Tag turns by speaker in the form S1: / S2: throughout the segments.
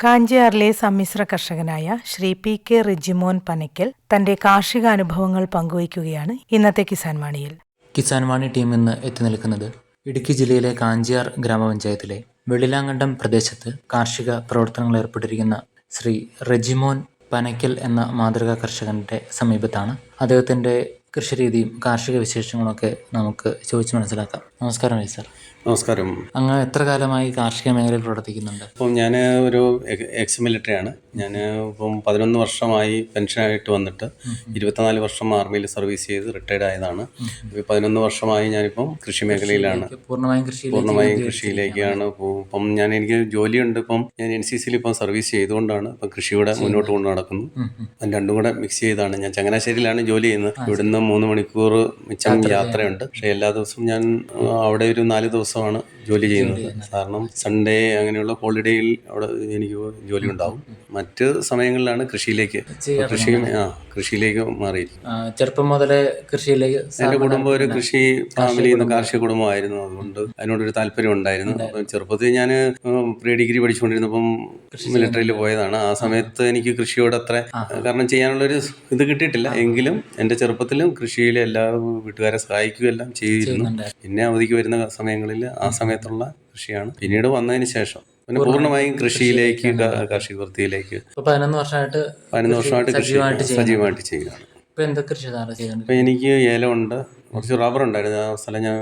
S1: കാഞ്ചിയാറിലെ സമ്മിശ്ര കർഷകനായ Shri P K Rijimon Panackal തന്റെ കാർഷിക അനുഭവങ്ങൾ പങ്കുവയ്ക്കുകയാണ് ഇന്നത്തെ കിസാൻ വാണിയിൽ.
S2: കിസാൻ വാണി ടീം ഇന്ന് എത്തി നിൽക്കുന്നത് ഇടുക്കി ജില്ലയിലെ കാഞ്ചിയാർ ഗ്രാമപഞ്ചായത്തിലെ വെള്ളിലാങ്കണ്ടം പ്രദേശത്ത് കാർഷിക പ്രവർത്തനങ്ങൾ ഏർപ്പെട്ടിരിക്കുന്ന ശ്രീ റെജിമോൻ പനയ്ക്കൽ എന്ന മാതൃകാ കർഷകന്റെ സമീപത്താണ് അദ്ദേഹത്തിന്റെ കൃഷിരീതിയും കാർഷിക വിശേഷങ്ങളൊക്കെ നമുക്ക് ചോദിച്ചു മനസ്സിലാക്കാം. നമസ്കാരം സാർ.
S3: നമസ്കാരം.
S2: അങ്ങ് എത്ര കാലമായി കാർഷിക മേഖലയിൽ പ്രവർത്തിക്കുന്നുണ്ട്?
S3: ഇപ്പം ഞാൻ ഒരു എക്സ് മിലിറ്ററി ആണ്. ഞാൻ ഇപ്പം പതിനൊന്ന് വർഷമായി പെൻഷനായിട്ട് വന്നിട്ട് ഇരുപത്തിനാല് വർഷം ആർമിയിൽ സർവീസ് ചെയ്ത് റിട്ടയർഡ് ആയതാണ്. പതിനൊന്ന് വർഷമായി ഞാനിപ്പം കൃഷി മേഖലയിലാണ്.
S2: പൂർണമായും കൃഷി
S3: പൂർണമായും കൃഷിയിലേക്കാണ് ഇപ്പം ഞാൻ എനിക്ക് ജോലിയുണ്ട്. ഇപ്പം ഞാൻ എൻ സി സിയിൽ ഇപ്പം സർവീസ് ചെയ്തുകൊണ്ടാണ് ഇപ്പം കൃഷിയുടെ മുന്നോട്ട് കൊണ്ട് നടക്കുന്നു. രണ്ടും കൂടെ മിക്സ് ചെയ്താണ്. ഞാൻ ചങ്ങനാശ്ശേരിയിലാണ് ജോലി ചെയ്യുന്നത്. ഇവിടുന്ന് മൂന്ന് മണിക്കൂർ മിച്ചം യാത്രയുണ്ട്. പക്ഷേ എല്ലാ ദിവസവും ഞാൻ അവിടെ ഒരു നാല് ദിവസമാണ് ജോലി ചെയ്യുന്നത്. കാരണം സൺഡേ അങ്ങനെയുള്ള ഹോളിഡേയിൽ അവിടെ എനിക്ക് ജോലി ഉണ്ടാവും മറ്റ് സമയങ്ങളിലാണ് കൃഷിയിലേക്ക് കൃഷി ആ കൃഷിയിലേക്ക്
S2: മാറി ചെറുപ്പം മുതലേ കൃഷിയിലേക്ക്
S3: എന്റെ കുടുംബം ഒരു കൃഷി ഫാമിലി കാർഷിക കുടുംബമായിരുന്നു. അതുകൊണ്ട് അതിനോടൊരു താല്പര്യം ഉണ്ടായിരുന്നു. അപ്പം ചെറുപ്പത്തിൽ ഞാൻ പ്രീ ഡിഗ്രി പഠിച്ചുകൊണ്ടിരുന്നപ്പം മിലിറ്ററിയിൽ പോയതാണ്. ആ സമയത്ത് എനിക്ക് കൃഷിയോട് അത്ര കാരണം ചെയ്യാനുള്ളൊരു ഇത് കിട്ടിയിട്ടില്ല. എങ്കിലും എന്റെ ചെറുപ്പത്തിലും കൃഷിയിലെ എല്ലാ വീട്ടുകാരെ സഹായിക്കുകയെല്ലാം ചെയ്തിരുന്നു. പിന്നെ അവധിക്ക് വരുന്ന സമയങ്ങളിൽ ആ സമയത്തുള്ള കൃഷിയാണ്. പിന്നീട് വന്നതിന് ശേഷം പിന്നെ പൂർണമായും കൃഷിയിലേക്ക് കാർഷിക വൃത്തിയിലേക്ക്
S2: പതിനൊന്ന് വർഷമായിട്ട്
S3: പതിനൊന്ന് വർഷമായിട്ട് കൃഷി
S2: സജീവമായിട്ട്
S3: ചെയ്യുകയാണ്.
S2: ഇപ്പം
S3: എനിക്ക് ഏലമുണ്ട് കുറച്ച് റബ്ബർ ഉണ്ടായിരുന്നു. ആ സ്ഥലം ഞാൻ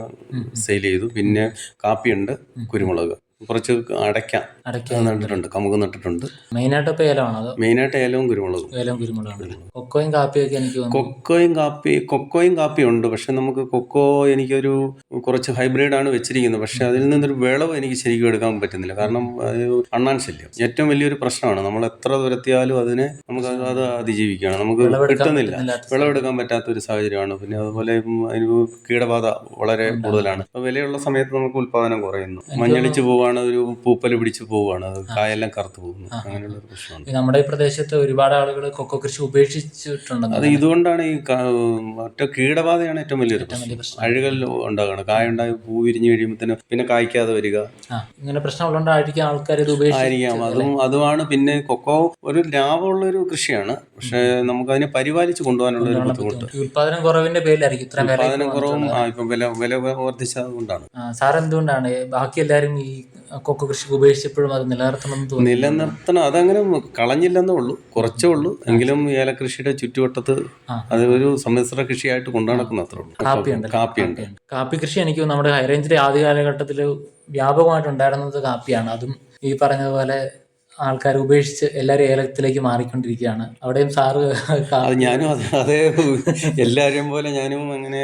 S3: സെയിൽ ചെയ്തു. പിന്നെ കാപ്പിയുണ്ട് കുരുമുളക്. കുറച്ച് അടയ്ക്ക നട്ടിട്ടുണ്ട് കമുക് നട്ടിട്ടുണ്ട്.
S2: മെയിനായിട്ട് ഇപ്പൊ ഏലമാണോ അതോ?
S3: മെയിനായിട്ട് ഏലവും കുരുമുളകും.
S2: ഏലവും കുരുമുളകാണ് കൊക്കോയും കാപ്പിയൊക്കെ എനിക്ക്
S3: കൊക്കോയും കാപ്പി കൊക്കോയും കാപ്പി ഉണ്ട് പക്ഷെ നമുക്ക് കൊക്കോ എനിക്കൊരു കുറച്ച് ഹൈബ്രിഡാണ് വെച്ചിരിക്കുന്നത്. പക്ഷെ അതിൽ നിന്നൊരു വിളവ് എനിക്ക് ശരിക്കും എടുക്കാൻ പറ്റുന്നില്ല. കാരണം അണ്ണാൻ ശല്യം. ഏറ്റവും വലിയൊരു പ്രശ്നമാണ്. നമ്മൾ എത്ര തുരത്തിയാലും അതിനെ നമുക്ക് അത് അത് അതിജീവിക്കണം നമുക്ക് കിട്ടുന്നില്ല. വിളവെടുക്കാൻ പറ്റാത്ത ഒരു സാഹചര്യമാണ്. പിന്നെ അതുപോലെ അതിന് കീടബാധ വളരെ കൂടുതലാണ്. വിലയുള്ള സമയത്ത് നമുക്ക് ഉൽപാദനം കുറയുന്നു. മഞ്ഞളിച്ച് പോവുകയാണ് ഒരു പൂപ്പൽ പിടിച്ച് പോവാണ് കായെല്ലാം കറുത്ത് പോകുന്നു. അങ്ങനെയുള്ള ഒരു പ്രശ്നമാണ്.
S2: നമ്മുടെ ഈ പ്രദേശത്ത് ഒരുപാട് ആളുകൾ കൊക്കോ കൃഷി ഉപേക്ഷിച്ചിട്ടുണ്ട്
S3: അത് ഇതുകൊണ്ടാണ് ഈ ഒറ്റ കീടബാധയാണ് ഏറ്റവും വലിയൊരു
S2: വലിയ
S3: പ്രശ്നം. അഴുകൽ ഉണ്ടാകണം. കായ ഉണ്ടായി പൂ വിരിഞ്ഞു കഴിയുമ്പോഴത്തേനും പിന്നെ കായ്ക്കാതെ വരിക.
S2: ഇങ്ങനെ പ്രശ്നമുള്ളതുകൊണ്ടായിരിക്കും ആൾക്കാർ ഇത്
S3: ഉപേക്ഷിക്കാം അതും അതുമാണ് പിന്നെ കൊക്കോ ഒരു ലാഭമുള്ള ഒരു കൃഷിയാണ്. പക്ഷെ നമുക്ക് അതിനെ പരിപാലിച്ച് കൊണ്ടുപോകാനുള്ള ഒരു ബുദ്ധിമുട്ട്.
S2: ഉൽപാദനം കുറവിന്റെ പേരിലായിരിക്കും
S3: ഉൽപാദനം കുറവും ഇപ്പം വില വില വർദ്ധിച്ചത് കൊണ്ടാണ്
S2: സാർ എന്തുകൊണ്ടാണ്? ബാക്കി എല്ലാവരും ഈ കൊക്കോ കൃഷി ഉപേക്ഷിച്ചപ്പോഴും അത് നിലനിർത്തണം തോന്നി.
S3: നിലനിർത്തണം. അതങ്ങനെ കളഞ്ഞില്ലെന്നേ ഉള്ളൂ. കുറച്ചേ ഉള്ളൂ. എങ്കിലും ഏലകൃഷിയുടെ ചുറ്റുവട്ടത്ത്. അത് ഒരു സമ്മിശ്ര കൃഷിയായിട്ട് കൊണ്ടു നടക്കുന്ന അത്രേ ഉള്ളൂ.
S2: കാപ്പിയുണ്ട്.
S3: കാപ്പിയുണ്ട്.
S2: കാപ്പി കൃഷി എനിക്ക് നമ്മുടെ ഹൈറേഞ്ചിലെ ആദ്യ കാലഘട്ടത്തിൽ വ്യാപകമായിട്ടുണ്ടായിരുന്നത് കാപ്പിയാണ്. അതും ഈ പറഞ്ഞതുപോലെ ആൾക്കാർ ഉപേക്ഷിച്ച് എല്ലാവരും ഏലത്തിലേക്ക് മാറിക്കൊണ്ടിരിക്കുകയാണ്. അവിടെയും സാറ്
S3: അത് ഞാനും അത് അതേ എല്ലാവരെയും പോലെ ഞാനും അങ്ങനെ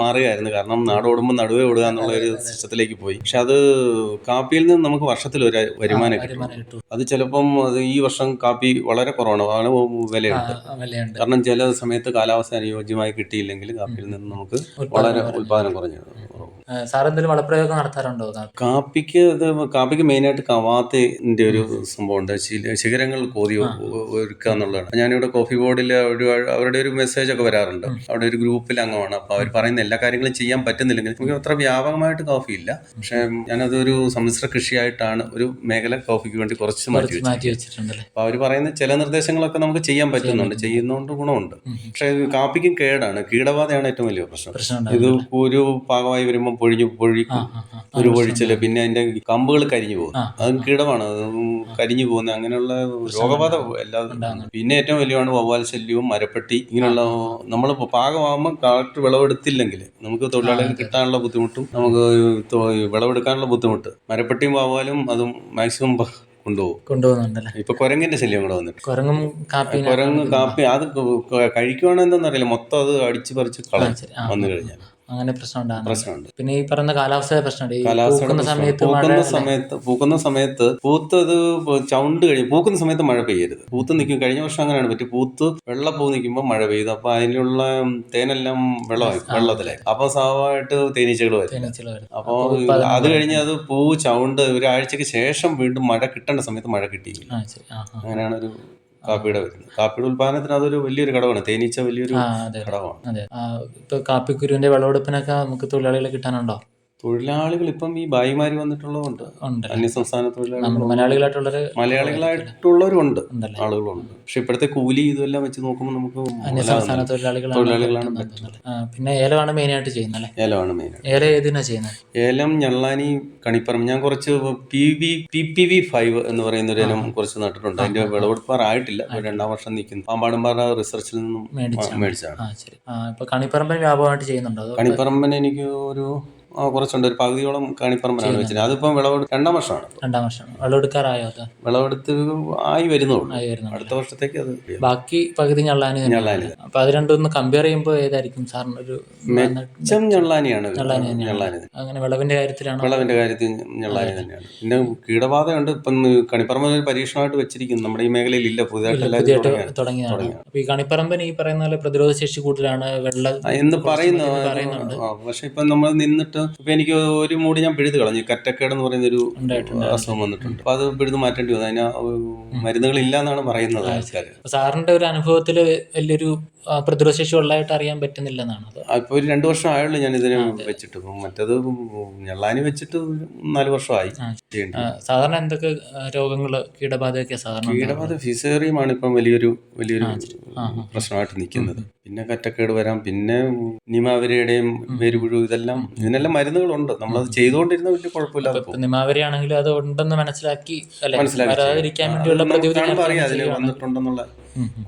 S3: മാറുകയായിരുന്നു. കാരണം നാടോടുമ്പോൾ നടുവേ ഓടുക എന്നുള്ള ഒരു സിസ്റ്റത്തിലേക്ക് പോയി. പക്ഷെ അത് കാപ്പിയിൽ നിന്ന് നമുക്ക് വർഷത്തിൽ ഒരു വരുമാനം കിട്ടും. അത് ചിലപ്പം അത് ഈ വർഷം കാപ്പി വളരെ കുറവാണ്. വളരെ വിലയുണ്ട്. കാരണം ചില സമയത്ത് കാലാവസ്ഥ അനുയോജ്യമായി കിട്ടിയില്ലെങ്കിൽ കാപ്പിയിൽ നിന്ന് നമുക്ക് വളരെ ഉത്പാദനം കുറഞ്ഞു.
S2: സാർ എന്തെങ്കിലും വളപ്രയോഗം നടത്താറുണ്ടോ?
S3: കാപ്പിക്ക് ഇത് കാപ്പിക്ക് മെയിനായിട്ട് കവാത്തിന്റെ ഒരു സംഭവമുണ്ട്. ശിഖരങ്ങൾ കോതി ഒരുക്കുക എന്നുള്ളതാണ്. ഞാനിവിടെ കോഫി ബോർഡിൽ ഒരു അവരുടെ ഒരു മെസ്സേജ് ഒക്കെ വരാറുണ്ട്. അവിടെ ഒരു ഗ്രൂപ്പിൽ അംഗമാണ്. അപ്പോൾ അവർ പറയുന്ന എല്ലാ കാര്യങ്ങളും ചെയ്യാൻ പറ്റുന്നില്ലെങ്കിൽ നമുക്ക് അത്ര വ്യാപകമായിട്ട് കോഫി ഇല്ല. പക്ഷേ ഞാനതൊരു സമ്മിശ്ര കൃഷിയായിട്ടാണ് ഒരു മേഖല കോഫിക്ക് വേണ്ടി കുറച്ച് മാറ്റി വെച്ചിട്ടുണ്ട്
S2: മാറ്റി
S3: അപ്പോൾ അവർ പറയുന്ന ചില നിർദ്ദേശങ്ങളൊക്കെ നമുക്ക് ചെയ്യാൻ പറ്റുന്നുണ്ട്. ചെയ്യുന്നതുകൊണ്ട് ഗുണമുണ്ട്. പക്ഷേ കാപ്പിക്കും കേടാണ്. കീടബാധയാണ് ഏറ്റവും വലിയ പ്രശ്നം. ഇത് ഒരു പാകമായി വരുമ്പോൾ പൊഴിഞ്ഞു പൊഴിക്കും ഒരു പൊഴിച്ചിൽ പിന്നെ അതിന്റെ കമ്പുകൾ കരിഞ്ഞു പോകും. അത് കീടമാണ്. കരിഞ്ഞു പോകുന്നത് അങ്ങനെയുള്ള രോഗബാധ എല്ലാം പിന്നെ ഏറ്റവും വലിയതാണ് വവ്വാൽ ശല്യവും മരപ്പെട്ടി. ഇങ്ങനെയുള്ള നമ്മൾ പാകമാകുമ്പോൾ കറക്റ്റ് വിളവെടുത്തില്ലെങ്കിൽ നമുക്ക് തൊഴിലാളികൾ കിട്ടാനുള്ള ബുദ്ധിമുട്ടും നമുക്ക് വിളവെടുക്കാനുള്ള ബുദ്ധിമുട്ട്. മരപ്പെട്ടിയും വവ്വാലും അതും മാക്സിമം കൊണ്ടുപോകും.
S2: കൊണ്ടുപോകുന്നുണ്ടല്ലേ?
S3: ഇപ്പൊ കൊരങ്ങിന്റെ ശല്യം കൂടെ വന്നിട്ട്.
S2: കുരങ്ങും കാപ്പി
S3: കൊരങ്ങ് കാപ്പി അത് കഴിക്കുവാണെന്ന് എന്താണെന്നറിയില്ല മൊത്തം അത് അടിച്ചു പറിച്ച്
S2: കളഞ്ഞു.
S3: വന്നു കഴിഞ്ഞാൽ
S2: അങ്ങനെ പ്രശ്നമുണ്ട്.
S3: പ്രശ്നമുണ്ട്.
S2: പിന്നെ ഈ പറയുന്ന കാലാവസ്ഥയുടെ പ്രശ്നമുണ്ട്. പൂക്കുന്ന സമയത്ത്
S3: പൂക്കുന്ന സമയത്ത് പൂക്കുന്ന സമയത്ത് പൂത്തത് ചൗണ്ട് കഴിയും പൂക്കുന്ന സമയത്ത് മഴ പെയ്യരുത്. പൂത്ത് നിൽക്കും. കഴിഞ്ഞ വർഷം അങ്ങനെയാണ് പറ്റി പൂത്ത് വെള്ളപ്പൂ നിൽക്കുമ്പോൾ മഴ പെയ്തു. അപ്പൊ അതിനുള്ള തേനെല്ലാം വെള്ളമായി വെള്ളത്തിലായി. അപ്പൊ സ്വാഭാവികമായിട്ട് തേനീച്ചകൾ വരും
S2: തേനീച്ചകൾ വരുന്നത്
S3: അപ്പൊ അത് കഴിഞ്ഞ് അത് പൂ ചൗണ്ട് ഒരാഴ്ചക്ക് ശേഷം വീണ്ടും മഴ കിട്ടേണ്ട സമയത്ത് മഴ കിട്ടിയില്ല. അങ്ങനെയാണ് ഒരു കാപ്പിയുടെ വരുന്നത് കാപ്പിയുടെ ഉൽപാദനത്തിന് അതൊരു വലിയൊരു ഘടകമാണ്. തേനീച്ച വലിയൊരു ഘടകമാണ്.
S2: അതെ. ഇപ്പൊ കാപ്പിക്കുരുവിന്റെ വിളവെടുപ്പിനൊക്കെ നമുക്ക് തൊഴിലാളികളെ കിട്ടാനുണ്ടോ?
S3: തൊഴിലാളികൾ ഇപ്പം ഈ ഭായിമാര് വന്നിട്ടുള്ളതുണ്ട്
S2: ഉണ്ട്.
S3: അന്യസംസ്ഥാന തൊഴിലാളികൾ
S2: മലയാളികളായിട്ടുള്ളൊരു
S3: മലയാളികളായിട്ടുള്ളവരുണ്ട്. ആളുകളുണ്ട്. പക്ഷെ ഇപ്പോഴത്തെ കൂലി ഇതെല്ലാം വെച്ച് നോക്കുമ്പോൾ നമുക്ക്
S2: അന്യസംസ്ഥാന. തൊഴിലാളികളാണ് പിന്നെ ഏലമാണ് മെയിനായിട്ട് ചെയ്യുന്നത് അല്ലേ?
S3: ഏലമാണ് മെയിൻ
S2: ഏല ഏതിനാ ചെയ്യുന്നത്?
S3: ഏലം ഞള്ളാനി കണിപ്പറം ഞാൻ കുറച്ച് P V P P V five എന്ന് പറയുന്ന ഒരു ഏലം കുറച്ച് നട്ടിട്ടുണ്ട്. അതിന്റെ വിളവെടുപ്പാറായിട്ടില്ല. രണ്ടാം വർഷം നിൽക്കുന്നു. പാമ്പാടുംപാറ റിസർച്ചിൽ നിന്നും
S2: മേടിച്ചാണ്. ഇപ്പൊ കണിപ്പറമ്പൻ വ്യാപകമായിട്ട് ചെയ്യുന്നുണ്ടോ?
S3: കണിപ്പറമ്പൻ എനിക്ക് ഒരു കുറച്ചുണ്ട്. ഒരു പകുതിയോളം കാണിപ്പറമ്പിലാണ് വെച്ചത് അതിപ്പം വിളവെടു രണ്ടാം വർഷമാണ്.
S2: രണ്ടാം വർഷം വിളവെടുക്കാറായോ അത്?
S3: വിളവെടുത്ത് ആയി വരുന്നുള്ളൂ.
S2: ആയി
S3: അടുത്ത വർഷത്തേക്ക് അത്
S2: ബാക്കി പകുതി ഞള്ളാനി
S3: ഞള്ളാനി.
S2: അപ്പൊ അത് രണ്ടും കമ്പയർ ചെയ്യുമ്പോൾ ഏതായിരിക്കും സാറിന് ഒരു
S3: മെച്ചം ഞള്ളാനിയാണ്.
S2: ഞള്ളാനി
S3: ഞള്ളാനി
S2: അങ്ങനെ വിളവിന്റെ കാര്യത്തിലാണ്?
S3: വിളവിന്റെ കാര്യത്തിൽ ഞള്ളാനി തന്നെയാണ് പിന്നെ കീടബാധയുണ്ട്. ഇപ്പം കണിപ്പറമ്പ് ഒരു പരീക്ഷണമായിട്ട് വെച്ചിരിക്കുന്നു. നമ്മുടെ ഈ മേഖലയിൽ ഇല്ല പുതിയതായിട്ട്.
S2: തുടങ്ങിയതാണ്. അപ്പൊ ഈ കണിപ്പറമ്പൻ ഈ പറയുന്ന പോലെ പ്രതിരോധ ശേഷി കൂടുതലാണ്. വെള്ള
S3: എന്ന് പറയുന്നു
S2: പറയുന്നുണ്ട്.
S3: പക്ഷെ ഇപ്പം നമ്മൾ നിന്നിട്ട് ഇപ്പൊ എനിക്ക് ഒരു മൂടി ഞാൻ പിഴുത് കളഞ്ഞു. കറ്റക്കേട് എന്ന് പറയുന്ന ഒരു. അസുഖം വന്നിട്ടുണ്ട്. അപ്പൊ അത് പിഴുത് മാറ്റേണ്ടി വന്നു. അതിന് മരുന്നുകൾ ഇല്ല എന്നാണ് പറയുന്നത് ആൾക്കാർ
S2: സാറിന്റെ ഒരു അനുഭവത്തിൽ വലിയൊരു ആ, പ്രതിരോധ ശേഷി ഉള്ളതായിട്ട് അറിയാൻ പറ്റുന്നില്ലെന്നാണ് അത്.
S3: ഇപ്പൊ ഒരു രണ്ടു വർഷം ആയുള്ളൂ ഞാൻ ഇതിനെ വെച്ചിട്ട്. ഇപ്പം മറ്റത് ഞെള്ളാനി വെച്ചിട്ട് നാല് വർഷമായി
S2: സാധാരണ എന്തൊക്കെ രോഗങ്ങൾ കീടബാധയൊക്കെ സാധാരണ
S3: കീടബാധ ഫിസേറിയമാണ് ഇപ്പം വലിയൊരു വലിയൊരു പ്രശ്നമായിട്ട് നിൽക്കുന്നത്. പിന്നെ കറ്റക്കേട് വരാം പിന്നെ നിമാവരയുടെയും വേരുപുഴു ഇതെല്ലാം ഇതിനെല്ലാം മരുന്നുകളുണ്ട്. നമ്മളത് ചെയ്തുകൊണ്ടിരുന്ന വലിയ കുഴപ്പമില്ല
S2: ഇപ്പൊ നിമാവരി ആണെങ്കിലും അത് ഉണ്ടെന്ന് മനസ്സിലാക്കി
S3: മനസ്സിലാക്കി
S2: വരാതിരിക്കാൻ വേണ്ടിയുള്ള പ്രതിവിധി
S3: അറിയാം അതിൽ വന്നിട്ടുണ്ടെന്നുള്ള.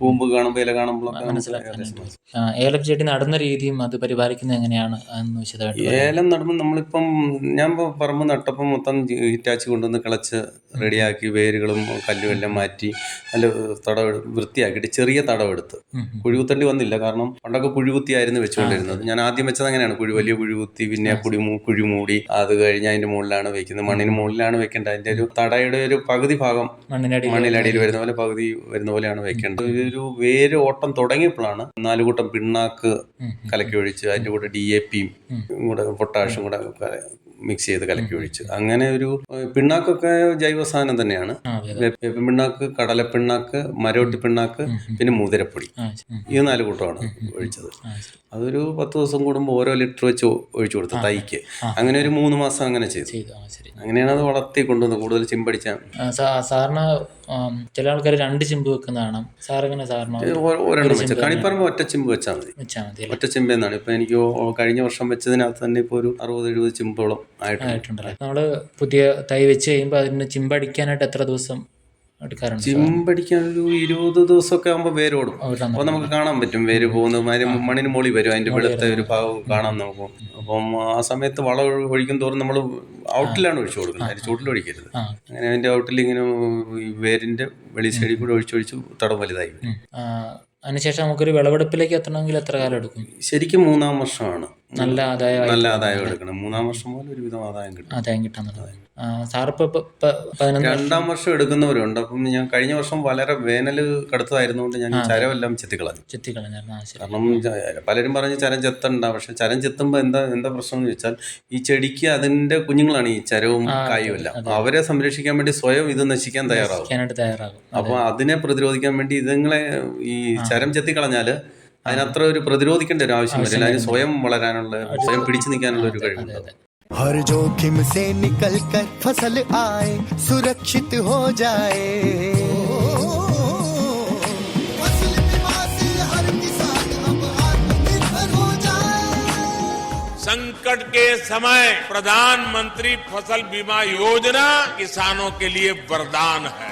S3: കൂമ്പ് കാണുമ്പോൾ ഇല കാണുമ്പോഴൊക്കെ
S2: ആ, ഏലം ചെടി നടന്ന രീതിയും അത് പരിപാലിക്കുന്നത് എങ്ങനെയാണ് എന്ന് വിശദമായിട്ട്
S3: ഏലം നടുമ്പോൾ നമ്മളിപ്പം ഞാൻ പറമ്പ് നട്ടപ്പം മൊത്തം ഹിറ്റാച്ച് കൊണ്ടുവന്ന് കിളച്ച് റെഡിയാക്കി വേരുകളും കല്ലും എല്ലാം മാറ്റി നല്ല തടവ് വൃത്തിയാക്കിയിട്ട് ചെറിയ തടവെടുത്ത്. കുഴികുത്തേണ്ടി വന്നില്ല. കാരണം പണ്ടൊക്കെ കുഴികുത്തിയായിരുന്നു വെച്ചുകൊണ്ടിരുന്നത്. ഞാൻ ആദ്യം വെച്ചത് അങ്ങനെയാണ്. കുഴി വലിയ കുഴികുത്തി പിന്നെ കുഴിമൂ കുഴിമൂടി. കുഴി മൂടി അത് കഴിഞ്ഞ് അതിന്റെ മുകളിലാണ് വെക്കുന്നത്. മണ്ണിന് മുകളിലാണ് വെക്കേണ്ടത്. അതിന്റെ ഒരു തടയുടെ ഒരു പകുതി ഭാഗം
S2: മണ്ണിനടിയിൽ
S3: വരുന്ന പോലെ പകുതി വരുന്ന പോലെയാണ് വെക്കേണ്ടത്. ഒരു വേര് ഓട്ടം തുടങ്ങിയപ്പോഴാണ് നാലുകൂട്ടം പിണ്ണാക്ക് കലക്കി ഒഴിച്ച് അതിന്റെ കൂടെ ഡി എ പിയും കൂടെ പൊട്ടാഷും കൂടെ മിക്സ് ചെയ്ത് കലക്കി ഒഴിച്ച്. അങ്ങനെ ഒരു പിണ്ണാക്കൊക്കെ ജൈവ സാധനം തന്നെയാണ്. പിണ്ണാക്ക് കടലപ്പിണ്ണാക്ക് മരോട്ടി പിണ്ണാക്ക് പിന്നെ മുതിരപ്പൊടി. ഈ നാല് കൂട്ടമാണ് ഒഴിച്ചത്. അതൊരു പത്ത് ദിവസം കൂടുമ്പോൾ ഓരോ ലിറ്റർ വെച്ച് ഒഴിച്ചു കൊടുത്തു തൈക്ക്. അങ്ങനെ ഒരു മൂന്ന് മാസം അങ്ങനെ ചെയ്തു. അങ്ങനെയാണ് അത് വളർത്തി കൊണ്ടുവന്നത് കൂടുതൽ ചിമ്പടിച്ച.
S2: സാധാരണ ചില ആൾക്കാർ രണ്ട് ചിമ്പ് വെക്കുന്നതാണ് എങ്ങനെ സാറിന്
S3: ഒരെണ്ണം വെച്ച. കണിപ്പറമ്പ് ഒറ്റ ചിമ്പ് വെച്ചാൽ മതി.
S2: ഒറ്റ ചിമ്പ് എന്നാണ്.
S3: ഒറ്റ ചിമ്പെന്നാണ് ഇപ്പൊ എനിക്ക് കഴിഞ്ഞ വർഷം വെച്ചതിനകത്ത് തന്നെ ഇപ്പോൾ ഒരു അറുപത് എഴുപത് ചിമ്പോളം
S2: ആയിട്ടുണ്ടല്ലേ? നമ്മൾ പുതിയ തൈ വെച്ച് കഴിയുമ്പോൾ അതിന് ചിമ്പടിക്കാനായിട്ട് എത്ര ദിവസം എടുക്കാറുണ്ട്?
S3: ചിമ്പടിക്കാൻ ഒരു ഇരുപത് ദിവസമൊക്കെ ആകുമ്പോൾ വേരോടും
S2: ഓടും.
S3: അപ്പോൾ നമുക്ക് കാണാൻ പറ്റും വേര് പോകുന്നത്. മണ്ണിന് മോളി വരും. അതിന്റെ വെളുത്ത ഒരു ഭാഗം കാണാൻ നമുക്ക് അപ്പം ആ സമയത്ത് വളം ഒഴി- ഒഴിക്കും തോറും നമ്മൾ ഔട്ടിലാണ് ഒഴിച്ചു കൊടുക്കുന്നത്. അതിന് ചൂട്ടിൽ ഒഴിക്കരുത്. അങ്ങനെ അതിന്റെ ഔട്ടിൽ ഇങ്ങനെ വേരിന്റെ വെളി സൈഡിൽ കൂടെ ഒഴിച്ചൊഴിച്ച് തടം വലുതായി
S2: അതിനുശേഷം നമുക്കൊരു വിളവെടുപ്പിലേക്ക് എത്തണമെങ്കിൽ എത്ര കാലം എടുക്കും?
S3: ശരിക്കും മൂന്നാം വർഷമാണ്.
S2: നല്ല ആദായം
S3: നല്ല ആദായം എടുക്കണം. മൂന്നാം വർഷം പോലെ ഒരുവിധം ആദായം കിട്ടും.
S2: ആദായം കിട്ടാന്നുള്ളത് സാറിപ്പോ
S3: രണ്ടാം വർഷം എടുക്കുന്നവരുണ്ട്. അപ്പം ഞാൻ കഴിഞ്ഞ വർഷം വളരെ വേനൽ കടുത്തതായിരുന്നുകൊണ്ട് ഞാൻ ചരമെല്ലാം ചെത്തിക്കളഞ്ഞു. കാരണം പലരും പറഞ്ഞ് ചരം ചെത്തണ്ട. പക്ഷെ ചരം ചെത്തുമ്പോൾ എന്താ എന്താ പ്രശ്നം എന്ന് വെച്ചാൽ ഈ ചെടിക്ക് അതിന്റെ കുഞ്ഞുങ്ങളാണ് ഈ ചരവും കായും എല്ലാം. അവരെ സംരക്ഷിക്കാൻ വേണ്ടി സ്വയം ഇത് നശിക്കാൻ തയ്യാറാവും
S2: തയ്യാറാകും.
S3: അപ്പൊ അതിനെ പ്രതിരോധിക്കാൻ വേണ്ടി ഇതുങ്ങളെ ഈ ചരം ചെത്തിക്കളഞ്ഞാല് അതിനത്ര ഒരു പ്രതിരോധിക്കേണ്ട ഒരു ആവശ്യം വരില്ല അതിന് സ്വയം വളരാനുള്ള സ്വയം പിടിച്ചു നിൽക്കാനുള്ള ഒരു കഴിവുണ്ട്
S4: हर जोखिम से निकल कर फसल आए सुरक्षित हो जाए फसल बीमा से हर किसान अब आत्मनिर्भर हो जाए
S5: संकट के समय प्रधानमंत्री फसल बीमा योजना किसानों के लिए वरदान है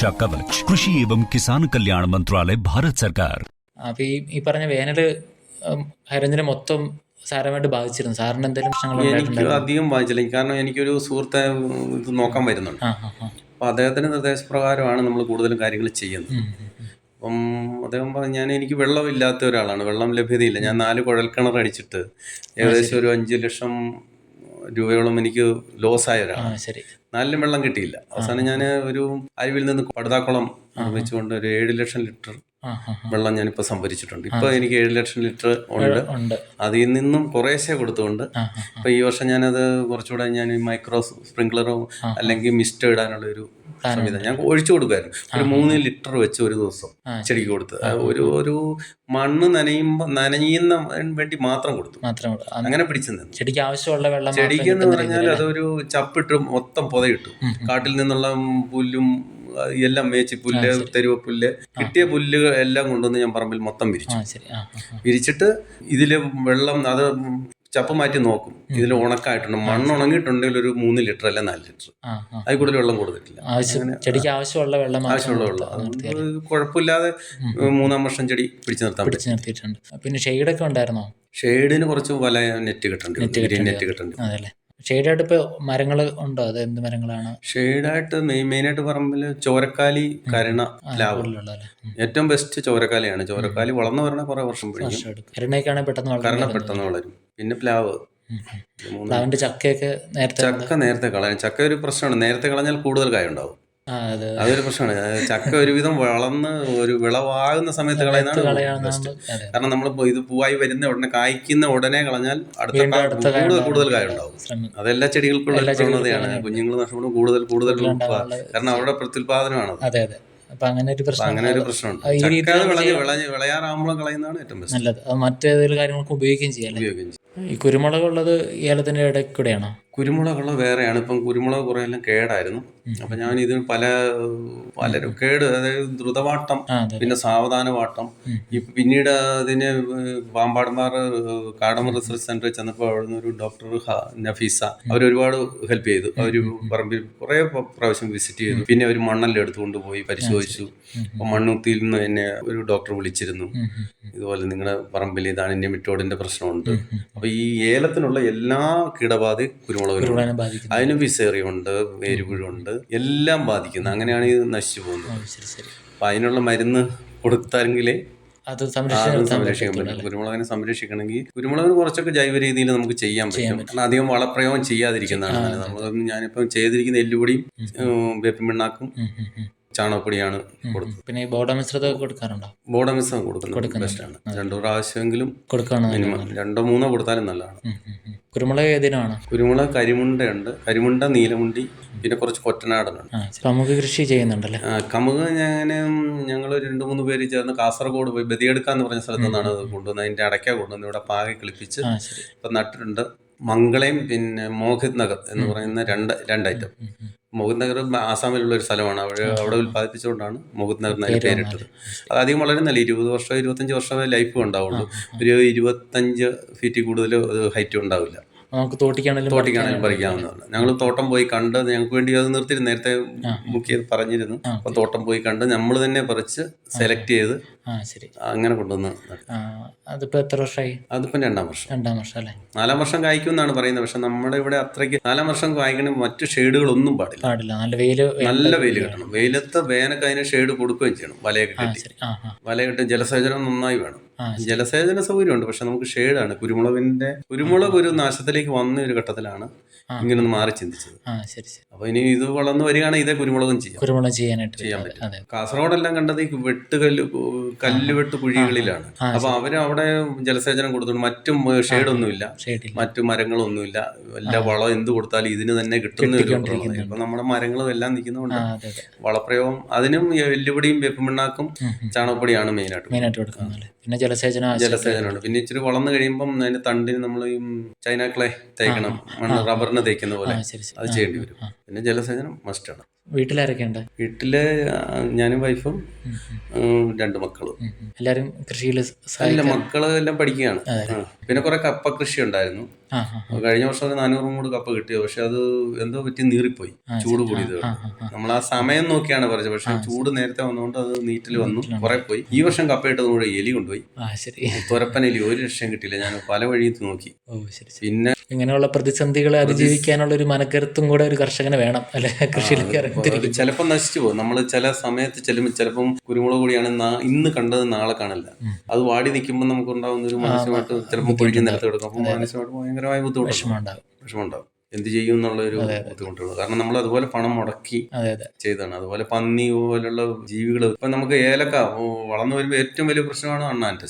S6: कवच कृषि एवं किसान कल्याण मंत्रालय भारत सरकार
S2: അപ്പൊ ഈ ഈ പറഞ്ഞ വേനല് ഉം, ഹൈറേഞ്ചിനെ മൊത്തം സാരമായിട്ട് ബാധിച്ചിരുന്നു സാറിന് എന്തെങ്കിലും പ്രശ്നങ്ങൾ
S3: എനിക്ക്
S2: ഉണ്ടായിട്ടുണ്ടായിരുന്നോ?
S3: അധികം വായിച്ചില്ല കാരണം എനിക്കൊരു സുഹൃത്തെ ഉം, ഇത് നോക്കാൻ വരുന്നുണ്ട്
S2: ആ ആ ആ
S3: അപ്പൊ അദ്ദേഹത്തിന്റെ നിർദ്ദേശപ്രകാരമാണ് നമ്മൾ കൂടുതലും കാര്യങ്ങൾ ചെയ്യുന്നത്
S2: ഉം, ഉം, ഉം.
S3: അപ്പം അദ്ദേഹം പറഞ്ഞു ഞാൻ എനിക്ക് വെള്ളമില്ലാത്ത ഒരാളാണ് വെള്ളം ലഭ്യതയില്ല ഞാൻ നാല് കുഴൽക്കിണർ അടിച്ചിട്ട് ഏകദേശം ഒരു അഞ്ച് ലക്ഷം രൂപയോളം എനിക്ക് ലോസ് ആയ
S2: ആ
S3: ഒരാളാണ്
S2: ശരി
S3: നാലിലും വെള്ളം കിട്ടിയില്ല അവസാനം ഞാൻ ഒരു അരുവിൽ നിന്ന് പടുതാക്കുളം വെച്ചുകൊണ്ട് ഒരു ഏഴ് ലക്ഷം ലിറ്റർ. വെള്ളം ഞാനിപ്പോൾ സംഭരിച്ചിട്ടുണ്ട്. ഇപ്പൊ എനിക്ക് ഏഴ് ലക്ഷം ലിറ്റർ ഉണ്ട്. അതിൽ നിന്നും കുറേശ്ശെ കൊടുത്തുകൊണ്ട്
S2: ആ
S3: ഈ വർഷം ഞാനത് കുറച്ചുകൂടെ ഞാൻ മൈക്രോ സ്പ്രിംഗ്ലറോ അല്ലെങ്കിൽ മിസ്റ്റ് ഇടാനുള്ള ഒരു സംവിധാനം ഞാൻ ഒഴിച്ചു കൊടുക്കുമായിരുന്നു ഒരു മൂന്ന് ലിറ്റർ വെച്ച് ഒരു ദിവസം. ചെടിക്ക് കൊടുത്ത്. ഒരു ഒരു മണ്ണ് നനയുമ്പോ നനയുന്ന വേണ്ടി മാത്രം കൊടുത്തു. അങ്ങനെ പിടിച്ചു നിന്ന്.
S2: ചെടിക്ക് ആവശ്യമുള്ള വെള്ളം
S3: ചെടിക്ക് എന്ന് പറഞ്ഞാൽ അതൊരു ചപ്പിട്ട് മൊത്തം പുതയിട്ടു. കാട്ടിൽ നിന്നുള്ള പുല്ലും എല്ലാം മേച്ചി പുല്ല് തെരുവ പുല്ല് കിട്ടിയ പുല്ല് എല്ലാം കൊണ്ടുവന്ന് ഞാൻ പറമ്പിൽ മൊത്തം വിരിച്ചു. വിരിച്ചിട്ട് ഇതിൽ വെള്ളം അത് ചപ്പ് മാറ്റി നോക്കും. ഇതിൽ ഉണക്കായിട്ടുണ്ട്. മണ്ണ് ഉണങ്ങിയിട്ടുണ്ടെങ്കിൽ ഒരു മൂന്ന് ലിറ്റർ അല്ല നാല് ലിറ്റർ. അതിൽ കൂടുതൽ വെള്ളം കൊടുത്തിട്ടില്ല.
S2: ചെടിക്ക് ആവശ്യമുള്ള വെള്ളം
S3: ആവശ്യമുള്ള വെള്ളം. കുഴപ്പമില്ലാതെ മൂന്നാം വർഷം ചെടി പിടിച്ചു നിർത്താൻ
S2: പിടിച്ചു നിർത്തിയിട്ടുണ്ട്. പിന്നെ ഷെയ്ഡൊക്കെ ഉണ്ടായിരുന്നോ?
S3: ഷെയ്ഡിന് കുറച്ച് വല നെറ്റ് കിട്ടുന്നുണ്ട്
S2: നെറ്റ്
S3: ഗ്രീൻ
S2: ഷെയ്ഡായിട്ട് ഇപ്പൊ മരങ്ങൾ ഉണ്ടോ? അത് എന്ത് മരങ്ങളാണ്?
S3: ഷെയ്ഡായിട്ട് മെയിൻ ആയിട്ട് പറമ്പിൽ ചോരക്കാലി കരുണ പ്ലാവ്. ഏറ്റവും ബെസ്റ്റ് ചോരക്കാലിയാണ്. ചോരക്കാലി വളർന്നു വരണ കുറെ വർഷം
S2: കരുണയൊക്കെയാണെങ്കിൽ പെട്ടെന്ന്
S3: കരണ പെട്ടെന്ന് വളരും. പിന്നെ പ്ലാവ്.
S2: പ്ലാവിന്റെ ചക്കയൊക്കെ നേരത്തെ
S3: ചക്ക നേരത്തെ കളയാൻ. ചക്ക ഒരു പ്രശ്നമാണ്. നേരത്തെ കളഞ്ഞാൽ കൂടുതൽ കായ ഉണ്ടാവും അതൊരു പ്രശ്നമാണ്. ചക്ക ഒരുവിധം വളർന്ന് ഒരു വിളവാകുന്ന സമയത്ത് കളയുന്നതാണ് ബെസ്റ്റ് കാരണം നമ്മൾ ഇത് പൂവായി വരുന്ന ഉടനെ കായ്ക്കുന്ന ഉടനെ കളഞ്ഞാൽ അടുത്ത കൂടുതൽ കൂടുതൽ. കായ ഉണ്ടാവും അതെല്ലാ ചെടികൾക്കുള്ള പ്രവണതയാണ്. കുഞ്ഞുങ്ങൾ നഷ്ടപ്പെടുമ്പോൾ കൂടുതൽ കൂടുതൽ കാരണം അവരുടെ
S2: പ്രത്യുൽപാദനമാണ് അപ്പൊ അങ്ങനെ ഒരു പ്രശ്നം
S3: അങ്ങനെ ഒരു പ്രശ്നമുണ്ട്.
S2: ഈ രീതിയിൽ.
S3: വിളയാറാകുമ്പോൾ കളയുന്നതാണ് ഏറ്റവും
S2: നല്ലത്. അത് മറ്റേതെങ്കിലും കാര്യങ്ങൾക്ക് ഉപയോഗിക്കുകയും ചെയ്യാം ഈ കുരുമുളക് ഉള്ളത് ഏലത്തിന്റെ ഇടയിൽ കൂടെയാണോ
S3: കുരുമുളകുള്ള വേറെയാണ്. ഇപ്പം കുരുമുളക് കുറേ എല്ലാം കേടായിരുന്നു. അപ്പൊ ഞാൻ ഇത് പല പലരും കേട് അതായത് ദ്രുതവാട്ടം പിന്നെ സാവധാന വാട്ടം ഇപ്പൊ പിന്നീട് അതിന് പാമ്പാടന്മാർ കാടമ റിസർച്ച് സെന്ററിൽ ചെന്നപ്പോൾ അവിടുന്ന് ഒരു ഡോക്ടർ നഫീസ അവർ ഒരുപാട് ഹെൽപ്പ് ചെയ്തു. അവർ പറമ്പിൽ കുറേ പ്രാവശ്യം വിസിറ്റ് ചെയ്തു. പിന്നെ അവർ മണ്ണെല്ലാം എടുത്തുകൊണ്ട് പോയി പരിശോധിച്ചു. അപ്പൊ മണ്ണുത്തിയിൽ നിന്ന് എന്നെ ഒരു ഡോക്ടർ വിളിച്ചിരുന്നു. ഇതുപോലെ നിങ്ങളുടെ പറമ്പിൽ ഇതാണ് നെമിറ്റോഡിന്റെ പ്രശ്നമുണ്ട്. അപ്പൊ ഈ ഏലത്തിനുള്ള എല്ലാ കീടബാധയും കുരുമുളകിനും
S2: കുരുമുളകിനെ ബാധിക്കുന്നു
S3: അതിന് വിസേറിയുണ്ട് വേരുപുഴുണ്ട് എല്ലാം ബാധിക്കുന്നു. അങ്ങനെയാണ് ഇത് നശിച്ചു പോകുന്നത്.
S2: ശരി ശരി.
S3: അപ്പൊ അതിനുള്ള മരുന്ന് കൊടുത്തെങ്കിലേ
S2: അത് സംരക്ഷിക്കാൻ
S3: പറ്റും. കുരുമുളകിനെ സംരക്ഷിക്കണമെങ്കിൽ കുരുമുളകിന് കുറച്ചൊക്കെ ജൈവ രീതിയിൽ നമുക്ക് ചെയ്യാൻ പറ്റും. കാരണം അധികം വളപ്രയോഗം ചെയ്യാതിരിക്കുന്നതാണ് നമ്മൾ ഞാനിപ്പം ചെയ്തിരിക്കുന്ന എല്ലുപൊടിയും വേപ്പിൻ പിണ്ണാക്കും. ചാണകപ്പൊടിയാണ് കൊടുക്കുന്നത്
S2: പിന്നെ ബോഡ ബോഡമിശ്രിതമൊക്കെ കൊടുക്കാറുണ്ടോ?
S3: ബോഡമിസം കൊടുക്കുന്നത് ബെസ്റ്റാണ് രണ്ടു പ്രാവശ്യമെങ്കിലും മിനിമം രണ്ടോ മൂന്നോ കൊടുത്താലും നല്ലതാണ്.
S2: കുരുമുളക് ഏതിനാണ്?
S3: കുരുമുളക് കരിമുണ്ടയുണ്ട്. കരിമുണ്ട നീലമുണ്ടി പിന്നെ കുറച്ച് കൊറ്റനാടനുണ്ട്.
S2: കമുക് കൃഷി ചെയ്യുന്നുണ്ടല്ലേ?
S3: കമുക് ഞാൻ ഞങ്ങൾ രണ്ട് മൂന്ന് പേര് ചേർന്ന് കാസർഗോഡ് പോയി ബതിയെടുക്കാന്ന് പറഞ്ഞ സ്ഥലത്ത് നിന്നാണ് കൊണ്ടുവന്നത്. അതിന്റെ അടയ്ക്ക കൊണ്ടുവന്ന് ഇവിടെ പാകെ കിളിപ്പിച്ച് ഇപ്പം നട്ടിട്ടുണ്ട്. മംഗളയും പിന്നെ മോഹിത് നഗർ എന്ന് പറയുന്ന രണ്ട് രണ്ട് ഐറ്റം മോഹിത് നഗർ ആസാമിലുള്ള ഒരു സ്ഥലമാണ്. അവിടെ അവിടെ ഉൽപ്പാദിപ്പിച്ചുകൊണ്ടാണ് മോഹിത് നഗർ എന്ന പേരിട്ടത്. അത് അധികം വളരുന്നില്ല ഇരുപത് വർഷം ഇരുപത്തഞ്ച് വർഷമേ ലൈഫ് ഉണ്ടാവുള്ളൂ. ഒരു ഇരുപത്തഞ്ച് ഫീറ്റ് കൂടുതൽ ഹൈറ്റ് ഉണ്ടാവില്ല.
S2: നമുക്ക് തോട്ടിക്കാണെങ്കിലും
S3: തോട്ടിക്കാണെങ്കിലും പറിക്കാവുന്നതാണ്. ഞങ്ങൾ തോട്ടം പോയി കണ്ട് ഞങ്ങൾക്ക് വേണ്ടി അത് നിർത്തിയിരുന്നു. നേരത്തെ മുഖ്യ പറഞ്ഞിരുന്നു. അപ്പം തോട്ടം പോയി കണ്ട് നമ്മൾ തന്നെ പറിച്ച് സെലക്ട് ചെയ്ത്
S2: ആ ശരി.
S3: അങ്ങനെ കൊണ്ടുവന്ന്
S2: അതിപ്പോ എത്ര വർഷമായി
S3: അതിപ്പോ രണ്ടാം വർഷം.
S2: രണ്ടാം വർഷം അല്ലേ
S3: നാലാം വർഷം കായ്ക്കും എന്നാണ് പറയുന്നത്. പക്ഷെ നമ്മുടെ ഇവിടെ അത്രയ്ക്ക് നാലാം വർഷം കായ്ക്കണ മറ്റു ഷെയ്ഡുകളൊന്നും പാടില്ല.
S2: പാടില്ല. നല്ല വെയിൽ
S3: നല്ല വെയിൽ കിട്ടണം. വെയിലത്ത് വേനൊക്കെ അതിന് ഷെയ്ഡ് കൊടുക്കുകയും ചെയ്യണം. വലയൊക്കെ കെട്ടി.
S2: ശരി. ആ ആ.
S3: വല കെട്ടി ജലസേചനം നന്നായി വേണം. ജലസേചന സൗകര്യമുണ്ട്. പക്ഷെ നമുക്ക് ഷെയ്ഡാണ്. കുരുമുളകിന്റെ കുരുമുളക് ഒരു നാശത്തിലേക്ക് വന്ന ഒരു ഘട്ടത്തിലാണ് ഇങ്ങനെ മാറി ചിന്തിച്ചത്. അപ്പൊ ഇനി ഇത് വളർന്നു വരികയാണെങ്കിൽ ഇതേ കുരുമുളകും ചെയ്യാം.
S2: കുരുമുളക് ചെയ്യാനായിട്ട്
S3: ചെയ്യാൻ
S2: പറ്റും.
S3: കാസർഗോഡെല്ലാം കണ്ടത് ഈ വെട്ടുകല്ല് കല്ല് വെട്ട് കുഴികളിലാണ്. അപ്പൊ അവർ അവിടെ ജലസേചനം കൊടുത്തുണ്ട് മറ്റും ഷെയ്ഡൊന്നുമില്ല മറ്റു മരങ്ങളൊന്നുമില്ല. എല്ലാ വളം എന്ത് കൊടുത്താലും ഇതിന് തന്നെ കിട്ടുന്ന ഒരു നമ്മുടെ മരങ്ങളും എല്ലാം നിൽക്കുന്നതുകൊണ്ട് വളപ്രയോഗം അതിനും എല്ലുപൊടിയും വേപ്പുമിണ്ണാക്കും ചാണകപ്പൊടിയാണ് മെയിനായിട്ട്
S2: മെയിനായിട്ട് കൊടുക്കുന്നല്ലേ പിന്നെ ജലസേചനം
S3: ജലസേചനമാണ്. പിന്നെ ഇച്ചിരി വളർന്നു കഴിയുമ്പം അതിന്റെ തണ്ടിന് നമ്മൾ ഈ ചൈന ക്ലേ തേക്കണം. റബ്ബറിന് തേക്കുന്ന പോലെ അത് ചെയ്യേണ്ടി വരും. പിന്നെ ജലസേചനം മസ്റ്റാണ്
S2: വീട്ടിലാരൊക്കെ ഉണ്ട്
S3: വീട്ടിൽ ഞാനും വൈഫും രണ്ട് മക്കളും.
S2: എല്ലാരും കൃഷിയിൽ
S3: അല്ല
S2: സഹായിക്കാൻ
S3: മക്കൾ എല്ലാം പഠിക്കുകയാണ്. പിന്നെ കുറെ കപ്പ കൃഷി ഉണ്ടായിരുന്നു. കഴിഞ്ഞ വർഷം ഒരു നാനൂറും കൂടി കപ്പ കിട്ടിയത് പക്ഷെ അത് എന്തോ പറ്റി നീറിപ്പോയി. ചൂട്. കൂടിയത്. നമ്മൾ ആ സമയം നോക്കിയാണ് പറഞ്ഞത്. പക്ഷെ ചൂട് നേരത്തെ വന്നുകൊണ്ട് അത് നീറ്റിൽ വന്നു. കുറെ പോയി. ഈ വർഷം കപ്പ ഇട്ടത് കൂടെ എലി കൊണ്ടുപോയി. തുരപ്പൻ എലി ഒരു ലക്ഷം കിട്ടിയില്ല. ഞാൻ പല വഴിയും നോക്കി. പിന്നെ
S2: ഇങ്ങനെയുള്ള പ്രതിസന്ധികളെ അതിജീവിക്കാനുള്ള ഒരു മനക്കരുത്തും കൂടെ ഒരു കർഷകന് വേണം അല്ലെ? കൃഷിയിലേക്ക് ഇറങ്ങിത്തിരിക്കും
S3: ചിലപ്പോൾ നശിച്ചു പോകും. നമ്മൾ ചില സമയത്ത് ചെല്ലുമ്പോൾ ചിലപ്പം കുരുമുളക് പൊടിയാണ് ഇന്ന് കണ്ടത് നാളെ കാണില്ല. അത് വാടി നിൽക്കുമ്പോൾ നമുക്ക് ഉണ്ടാകുന്ന ഒരു മാനസികമായിട്ട് ചിലപ്പോൾ പൊഴിക്കുന്ന നിലത്ത് കിടക്കും. അപ്പോൾ മാനസികമായിട്ട് ഭയങ്കരമായ ബുദ്ധിമുട്ടുണ്ട്
S2: വിഷമം
S3: വിഷമമുണ്ടാവും. എന്ത് ചെയ്യും എന്നുള്ള ഒരു ബുദ്ധിമുട്ടുള്ളൂ കാരണം നമ്മൾ അതുപോലെ പണം മുടക്കി ചെയ്തതാണ്. അതുപോലെ പന്നി പോലുള്ള ജീവികൾ ഇപ്പൊ നമുക്ക് ഏലക്ക വളർന്നു വരുമ്പോൾ ഏറ്റവും വലിയ പ്രശ്നമാണ്
S2: അണ്ണാന്റെ.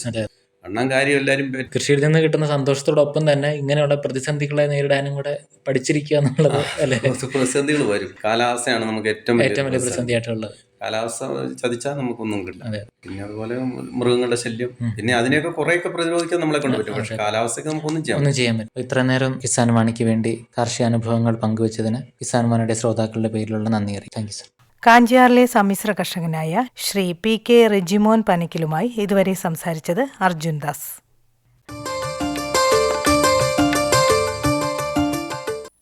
S3: അണ്ണാൻ കാര്യം എല്ലാവരും
S2: കൃഷിയിൽ നിന്ന് കിട്ടുന്ന സന്തോഷത്തോടൊപ്പം തന്നെ ഇങ്ങനെയുള്ള പ്രതിസന്ധികളെ നേരിടാനും കൂടെ പഠിച്ചിരിക്കുക എന്നുള്ളത് അല്ലെ?
S3: പ്രതിസന്ധികൾ വരും. കാലാവസ്ഥയാണ് നമുക്ക് ഏറ്റവും
S2: ഏറ്റവും വലിയ
S3: പ്രതിസന്ധി.
S2: പ്രതിസന്ധിയായിട്ടുള്ളത്.
S3: കാലാവസ്ഥ ചതിച്ചാൽ നമുക്കൊന്നും കിട്ടില്ല. പിന്നെ അതുപോലെ മൃഗങ്ങളുടെ ശല്യം. പിന്നെ അതിനെയൊക്കെ കുറെയൊക്കെ പ്രതിരോധിക്കാൻ നമ്മളെ കൊണ്ട് പറ്റും പക്ഷെ കാലാവസ്ഥയ്ക്ക് നമുക്കൊന്നും ചെയ്യാം
S2: ഒന്നും ചെയ്യാൻ പറ്റും ഇത്ര നേരം കിസാൻ വാണിക്ക് വേണ്ടി കാർഷിക അനുഭവങ്ങൾ പങ്കുവച്ചതിന് കിസാൻ വാണിയുടെ ശ്രോതാക്കളുടെ പേരിലുള്ള നന്ദി അറിയാം താങ്ക് യു സർ
S1: കാഞ്ചിയാറിലെ സമ്മിശ്ര കർഷകനായ ശ്രീ പി കെ റെജിമോൻ പനിക്കലുമായി ഇതുവരെ സംസാരിച്ചത് അർജുൻ ദാസ്.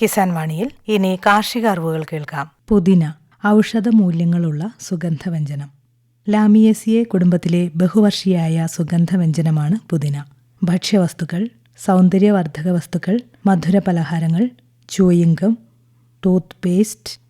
S1: കിസാൻ വാണിയിൽ ഇനി കാർഷിക അറിവുകൾ കേൾക്കാം.
S7: പുതിന ഔഷധ മൂല്യങ്ങളുള്ള സുഗന്ധവ്യഞ്ജനം. ലാമിയേസിയെ കുടുംബത്തിലെ ബഹുവർഷിയായ സുഗന്ധവ്യഞ്ജനമാണ് പുതിന. ഭക്ഷ്യവസ്തുക്കൾ സൗന്ദര്യവർദ്ധക വസ്തുക്കൾ മധുര പലഹാരങ്ങൾ ചൂയിങ്കം ടൂത്ത് പേസ്റ്റ്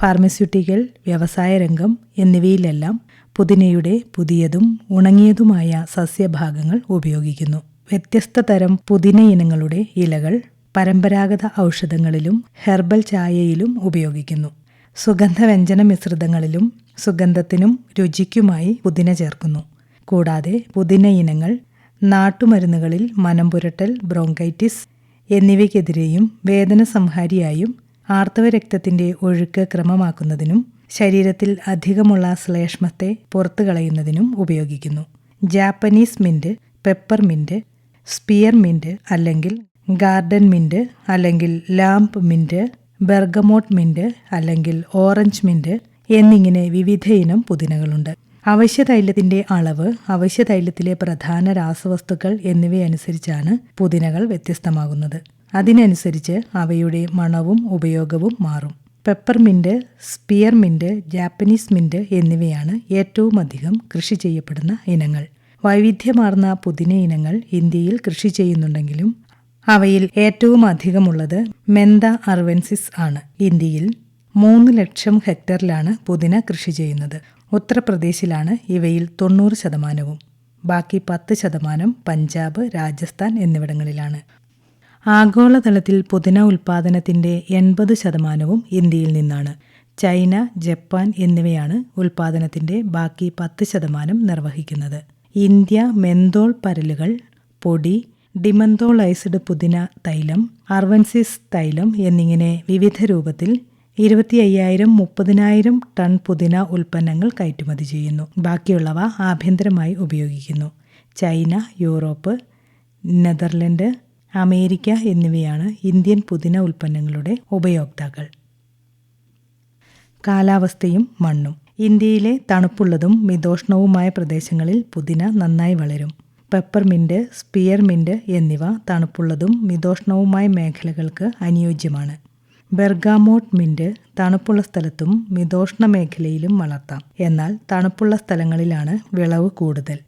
S7: ഫാർമസ്യൂട്ടിക്കൽ വ്യവസായ രംഗം എന്നിവയിലെല്ലാം പുതിനയുടെ പുതിയതും ഉണങ്ങിയതുമായ സസ്യഭാഗങ്ങൾ ഉപയോഗിക്കുന്നു. വ്യത്യസ്ത തരം പുതിന ഇനങ്ങളുടെ ഇലകൾ പരമ്പരാഗത ഔഷധങ്ങളിലും ഹെർബൽ ചായയിലും ഉപയോഗിക്കുന്നു. സുഗന്ധവ്യഞ്ജന മിശ്രിതങ്ങളിലും സുഗന്ധത്തിനും രുചിക്കുമായി പുതിന ചേർക്കുന്നു. കൂടാതെ പുതിന ഇനങ്ങൾ നാട്ടുമരുന്നുകളിൽ മനം പുരട്ടൽ ബ്രോങ്കൈറ്റിസ് എന്നിവയ്ക്കെതിരെയും വേദന സംഹാരിയായും ആർത്തവ രക്തത്തിന്റെ ഒഴുക്ക് ക്രമമാക്കുന്നതിനും ശരീരത്തിൽ അധികമുള്ള ശ്ലേഷ്മത്തെ പുറത്തു കളയുന്നതിനും ഉപയോഗിക്കുന്നു. Japanese mint peppermint spearmint അല്ലെങ്കിൽ ഗാർഡൻ മിന്റ് അല്ലെങ്കിൽ ലാംപ് മിന്റ് ബെർഗമോട്ട് മിന്റ് അല്ലെങ്കിൽ ഓറഞ്ച് മിന്റ് എന്നിങ്ങനെ വിവിധ ഇനം പുതിനകളുണ്ട്. അവശ്യതൈലത്തിന്റെ അളവ് അവശ്യ അവശ്യതൈലത്തിലെ പ്രധാന രാസവസ്തുക്കൾ എന്നിവയനുസരിച്ചാണ് പുതിനകൾ വ്യത്യസ്തമാകുന്നത്. അതിനനുസരിച്ച് അവയുടെ മണവും ഉപയോഗവും മാറും. പെപ്പർമിന്റ് സ്പിയർമിന്റ് ജാപ്പനീസ് മിന്റ് എന്നിവയാണ് ഏറ്റവും അധികം കൃഷി ചെയ്യപ്പെടുന്ന ഇനങ്ങൾ. വൈവിധ്യമാർന്ന പുതിന ഇനങ്ങൾ ഇന്ത്യയിൽ കൃഷി ചെയ്യുന്നുണ്ടെങ്കിലും അവയിൽ ഏറ്റവും അധികമുള്ളത് മെന്ത അർവെൻസിസ് ആണ്. ഇന്ത്യയിൽ മൂന്ന് ലക്ഷം ഹെക്ടറിലാണ് പുതിന കൃഷി ചെയ്യുന്നത്. ഉത്തർപ്രദേശിലാണ് ഇവയിൽ തൊണ്ണൂറ് ശതമാനവും. ബാക്കി പത്ത് ശതമാനം പഞ്ചാബ് രാജസ്ഥാൻ എന്നിവിടങ്ങളിലാണ്. ആഗോളതലത്തിൽ പുതിന ഉൽപാദനത്തിന്റെ എൺപത് ശതമാനവും ഇന്ത്യയിൽ നിന്നാണ്. ചൈന ജപ്പാൻ എന്നിവയാണ് ഉൽപാദനത്തിന്റെ ബാക്കി പത്ത് ശതമാനം നിർവഹിക്കുന്നത്. ഇന്ത്യ മെന്തോൾ പരലുകൾ പൊടി ഡിമന്തോളൈസ്ഡ് പുതിന തൈലം അർവൻസിസ് തൈലം എന്നിങ്ങനെ വിവിധ രൂപത്തിൽ ഇരുപത്തി അയ്യായിരം മുപ്പതിനായിരം ടൺ പുതിന ഉൽപ്പന്നങ്ങൾ കയറ്റുമതി ചെയ്യുന്നു. ബാക്കിയുള്ളവ ആഭ്യന്തരമായി ഉപയോഗിക്കുന്നു. ചൈന യൂറോപ്പ് നെതർലൻഡ് അമേരിക്ക എന്നിവയാണ് ഇന്ത്യൻ പുതിന ഉൽപ്പന്നങ്ങളുടെ ഉപയോക്താക്കൾ. കാലാവസ്ഥയും മണ്ണും. ഇന്ത്യയിലെ തണുപ്പുള്ളതും മിതോഷ്ണവുമായ പ്രദേശങ്ങളിൽ പുതിന നന്നായി വളരും. പെപ്പർമിന്റ് സ്പിയർമിന്റ് എന്നിവ തണുപ്പുള്ളതും മിതോഷ്ണവുമായ മേഖലകൾക്ക് അനുയോജ്യമാണ്. ബെർഗാമോട്ട് മിന്റ് തണുപ്പുള്ള സ്ഥലത്തും മിതോഷ്ണ മേഖലയിലും വളർത്താം. എന്നാൽ തണുപ്പുള്ള സ്ഥലങ്ങളിലാണ് വിളവ് കൂടുതൽ.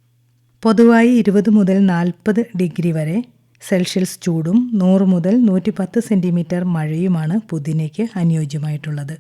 S7: പൊതുവായി ഇരുപത് മുതൽ നാൽപ്പത് ഡിഗ്രി വരെ സെൽഷ്യസ് ചൂടും നൂറ് മുതൽ നൂറ്റി പത്ത് സെന്റിമീറ്റർ മഴയുമാണ് പുതിനയ്ക്ക് അനുയോജ്യമായിട്ടുള്ളത്.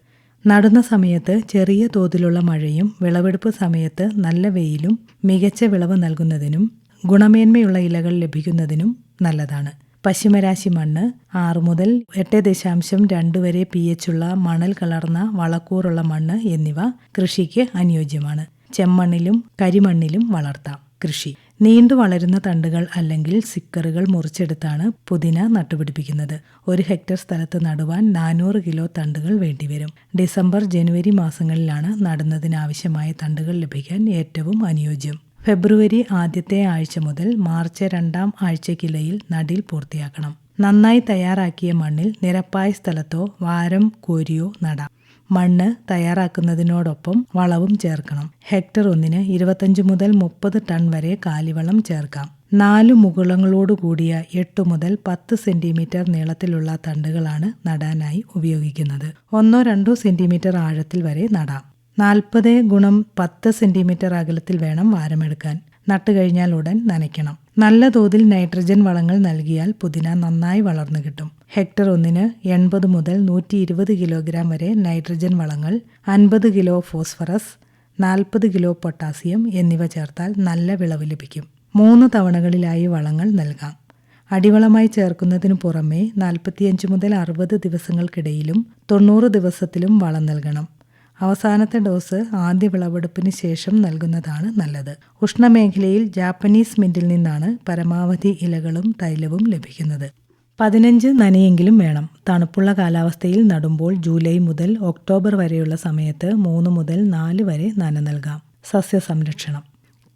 S7: നടുന്ന സമയത്ത് ചെറിയ തോതിലുള്ള മഴയും വിളവെടുപ്പ് സമയത്ത് നല്ല വെയിലും മികച്ച വിളവ് നൽകുന്നതിനും ഗുണമേന്മയുള്ള ഇലകൾ ലഭിക്കുന്നതിനും നല്ലതാണ്. പശ്ചിമരാശി മണ്ണ് ആറ് മുതൽ എട്ട് ദശാംശം രണ്ട് വരെ പി എച്ച് ഉള്ള മണൽ കലർന്ന വളക്കൂറുള്ള മണ്ണ് എന്നിവ കൃഷിക്ക് അനുയോജ്യമാണ്. ചെമ്മണ്ണിലും കരിമണ്ണിലും വളർത്താം കൃഷി. നീണ്ടു വളരുന്ന തണ്ടുകൾ അല്ലെങ്കിൽ സിക്കറുകൾ മുറിച്ചെടുത്താണ് പുതിന നട്ടുപിടിപ്പിക്കുന്നത്. ഒരു ഹെക്ടർ സ്ഥലത്ത് നടുവാൻ നാനൂറ് കിലോ തണ്ടുകൾ വേണ്ടിവരും. ഡിസംബർ ജനുവരി മാസങ്ങളിലാണ് നടുന്നതിനാവശ്യമായ തണ്ടുകൾ ലഭിക്കാൻ ഏറ്റവും അനുയോജ്യം. ഫെബ്രുവരി ആദ്യത്തെ ആഴ്ച മുതൽ മാർച്ച് രണ്ടാം ആഴ്ചക്കിടയിൽ നടിൽ പൂർത്തിയാക്കണം. നന്നായി തയ്യാറാക്കിയ മണ്ണിൽ നിരപ്പായ സ്ഥലത്തോ വാരം കോരിയോ നടാം. മണ്ണ് തയ്യാറാക്കുന്നതിനോടൊപ്പം വളവും ചേർക്കണം. ഹെക്ടർ ഒന്നിന് ഇരുപത്തഞ്ച് മുതൽ മുപ്പത് ടൺ വരെ കാലിവളം ചേർക്കാം. നാല് മുകുളങ്ങളോട് കൂടിയ എട്ട് മുതൽ പത്ത് സെന്റിമീറ്റർ നീളത്തിലുള്ള തണ്ടുകളാണ് നടാനായി ഉപയോഗിക്കുന്നത്. ഒന്നോ രണ്ടോ സെന്റിമീറ്റർ ആഴത്തിൽ വരെ നടാം. നാൽപ്പത് ഗുണം പത്ത് സെന്റിമീറ്റർ അകലത്തിൽ വേണം വാരമെടുക്കാൻ. നട്ടുകഴിഞ്ഞാൽ ഉടൻ നനയ്ക്കണം. നല്ല തോതിൽ നൈട്രജൻ വളങ്ങൾ നൽകിയാൽ പുതിന നന്നായി വളർന്നു കിട്ടും. ഹെക്ടർ ഒന്നിന് എൺപത് മുതൽ നൂറ്റി ഇരുപത് കിലോഗ്രാം വരെ നൈട്രജൻ വളങ്ങൾ അൻപത് കിലോ ഫോസ്ഫറസ് നാൽപ്പത് കിലോ പൊട്ടാസ്യം എന്നിവ ചേർത്താൽ നല്ല വിളവ് ലഭിക്കും. മൂന്ന് തവണകളിലായി വളങ്ങൾ നൽകാം. അടിവളമായി ചേർക്കുന്നതിനു പുറമെ നാൽപ്പത്തിയഞ്ച് മുതൽ അറുപത് ദിവസങ്ങൾക്കിടയിലും തൊണ്ണൂറ് ദിവസത്തിലും വളം നൽകണം. അവസാനത്തെ ഡോസ് ആദ്യ വിളവെടുപ്പിന് ശേഷം നൽകുന്നതാണ് നല്ലത്. ഉഷ്ണമേഖലയിൽ ജാപ്പനീസ് മിന്റിൽ നിന്നാണ് പരമാവധി ഇലകളും തൈലവും ലഭിക്കുന്നത്. പതിനഞ്ച് നനയെങ്കിലും വേണം. തണുപ്പുള്ള കാലാവസ്ഥയിൽ നടുമ്പോൾ ജൂലൈ മുതൽ ഒക്ടോബർ വരെയുള്ള സമയത്ത് മൂന്ന് മുതൽ നാല് വരെ നന നൽകാം. സസ്യസംരക്ഷണം.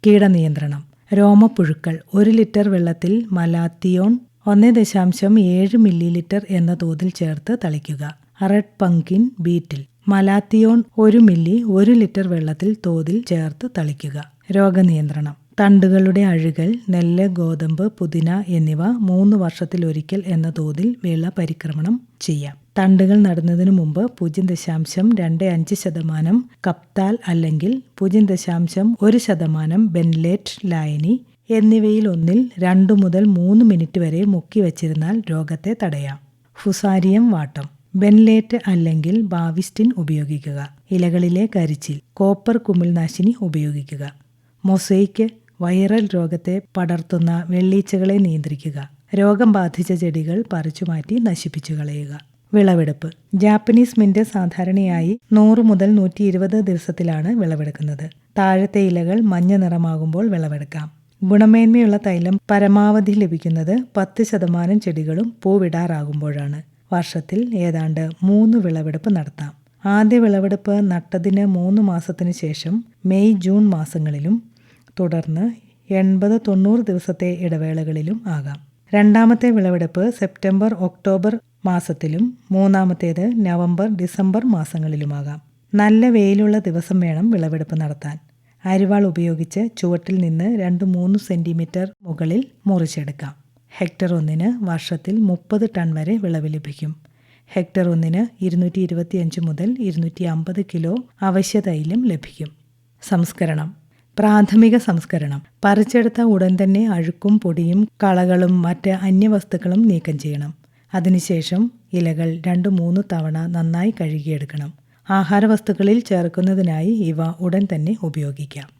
S7: കീടനിയന്ത്രണം. രോമപ്പുഴുക്കൾ. ഒരു ലിറ്റർ വെള്ളത്തിൽ മലാത്തിയോൺ ഒന്ന് ദശാംശം ഏഴ് മില്ലി ലിറ്റർ എന്ന തോതിൽ ചേർത്ത് തളിക്കുക. റെഡ് പങ്കിൻ ബീറ്റിൽ. മലാത്തിയോൺ ഒരു മില്ലി ഒരു ലിറ്റർ വെള്ളത്തിൽ തോതിൽ ചേർത്ത് തളിക്കുക. രോഗനിയന്ത്രണം. തണ്ടുകളുടെ അഴുകൽ നെല്ല് ഗോതമ്പ് പുതിന എന്നിവ മൂന്ന് വർഷത്തിലൊരിക്കൽ എന്ന തോതിൽ വിള പരിക്രമണം ചെയ്യാം. തണ്ടുകൾ നടുന്നതിനു മുമ്പ് പൂജ്യം ദശാംശം രണ്ട് അഞ്ച് ശതമാനം കപ്താൽ അല്ലെങ്കിൽ പൂജ്യം ദശാംശം ഒരു ശതമാനം ബെൻലേറ്റ് ലായനി എന്നിവയിൽ ഒന്നിൽ രണ്ടു മുതൽ മൂന്ന് മിനിറ്റ് വരെ മുക്കി വച്ചിരുന്നാൽ രോഗത്തെ തടയാം. ഫുസാരിയം വാട്ടം. ബെൻലേറ്റ് അല്ലെങ്കിൽ ബാവിസ്റ്റിൻ ഉപയോഗിക്കുക. ഇലകളിലെ കരിച്ചിൽ കോപ്പർ കുമിൾനാശിനി ഉപയോഗിക്കുക. മൊസൈക്ക് വൈറൽ രോഗത്തെ പടർത്തുന്ന വെള്ളീച്ചകളെ നിയന്ത്രിക്കുക. രോഗം ബാധിച്ച ചെടികൾ പറിച്ചുമാറ്റി നശിപ്പിച്ചു കളയുക. വിളവെടുപ്പ്. ജാപ്പനീസ് മിന്റ് സാധാരണയായി നൂറ് മുതൽ നൂറ്റി ഇരുപത് ദിവസത്തിലാണ് വിളവെടുക്കുന്നത്. താഴത്തെ ഇലകൾ മഞ്ഞ നിറമാകുമ്പോൾ വിളവെടുക്കാം. ഗുണമേന്മയുള്ള തൈലം പരമാവധി ലഭിക്കുന്നത് പത്ത് ശതമാനം ചെടികളും പൂവിടാറാകുമ്പോഴാണ്. വർഷത്തിൽ ഏതാണ്ട് മൂന്ന് വിളവെടുപ്പ് നടത്താം. ആദ്യ വിളവെടുപ്പ് നട്ടതിന് മൂന്ന് മാസത്തിനു ശേഷം മെയ് ജൂൺ മാസങ്ങളിലും തുടർന്ന് എൺപത് തൊണ്ണൂറ് ദിവസത്തെ ഇടവേളകളിലും ആകാം. രണ്ടാമത്തെ വിളവെടുപ്പ് സെപ്റ്റംബർ ഒക്ടോബർ മാസത്തിലും മൂന്നാമത്തേത് നവംബർ ഡിസംബർ മാസങ്ങളിലുമാകാം നല്ല വെയിലുള്ള ദിവസം വേണം വിളവെടുപ്പ് നടത്താൻ. അരിവാൾ ഉപയോഗിച്ച് ചുവട്ടിൽ നിന്ന് രണ്ട് മൂന്ന് സെന്റിമീറ്റർ മുകളിൽ മുറിച്ചെടുക്കാം. ഹെക്ടർ ഒന്നിന് വർഷത്തിൽ മുപ്പത് ടൺ വരെ വിളവ് ലഭിക്കും ഹെക്ടർ ഒന്നിന് ഇരുന്നൂറ്റി ഇരുപത്തിയഞ്ച് മുതൽ ഇരുന്നൂറ്റി അമ്പത് കിലോ അവശ്യ തൈലം ലഭിക്കും. സംസ്കരണം. പ്രാഥമിക സംസ്കരണം. പറിച്ചെടുത്ത ഉടൻ തന്നെ അഴുക്കും പൊടിയും കളകളും മറ്റ് അന്യവസ്തുക്കളും നീക്കം ചെയ്യണം. അതിനുശേഷം ഇലകൾ രണ്ട് മൂന്ന് തവണ നന്നായി കഴുകിയെടുക്കണം. ആഹാരവസ്തുക്കളിൽ ചേർക്കുന്നതിനായി ഇവ ഉടൻ തന്നെ ഉപയോഗിക്കാം.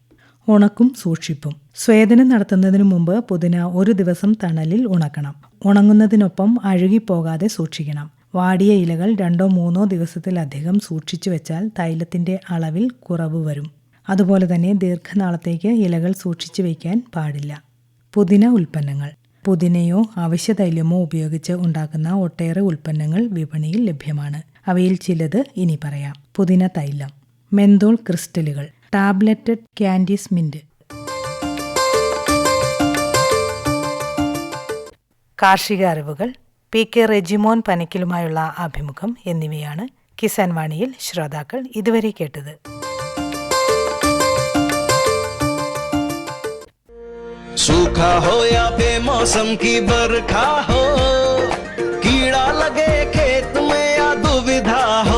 S7: ഉണക്കും സൂക്ഷിപ്പും. സ്വേദനം നടത്തുന്നതിനു മുമ്പ് പുതിന ഒരു ദിവസം തണലിൽ ഉണക്കണം. ഉണങ്ങുന്നതിനൊപ്പം അഴുകിപ്പോകാതെ സൂക്ഷിക്കണം. വാടിയ ഇലകൾ രണ്ടോ മൂന്നോ ദിവസത്തിലധികം സൂക്ഷിച്ചു വെച്ചാൽ തൈലത്തിന്റെ അളവിൽ കുറവ് വരും. അതുപോലെ തന്നെ ദീർഘനാളത്തേക്ക് ഇലകൾ സൂക്ഷിച്ചു വയ്ക്കാൻ പാടില്ല. പുതിന ഉൽപ്പന്നങ്ങൾ. പുതിനയോ അവശ്യ തൈലമോ ഉപയോഗിച്ച് ഉണ്ടാക്കുന്ന ഒട്ടേറെ ഉൽപ്പന്നങ്ങൾ വിപണിയിൽ ലഭ്യമാണ്. അവയിൽ ചിലത് ഇനി പറയാം. പുതിന തൈലം. മെന്തോൾ ക്രിസ്റ്റലുകൾ. ടാബ്ലറ്റഡ് ക്യാൻഡീസ് മിന്റ്
S1: കാർഷിക അറിവുകൾ പി കെ റെജിമോൻ പനക്കിലുമായുള്ള അഭിമുഖം എന്നിവയാണ് കിസാൻ വാണിയിൽ ശ്രോതാക്കൾ ഇതുവരെ കേട്ടത്
S4: सूखा हो या बेमौसम की बरखा हो कीड़ा लगे खेत में या दुविधा हो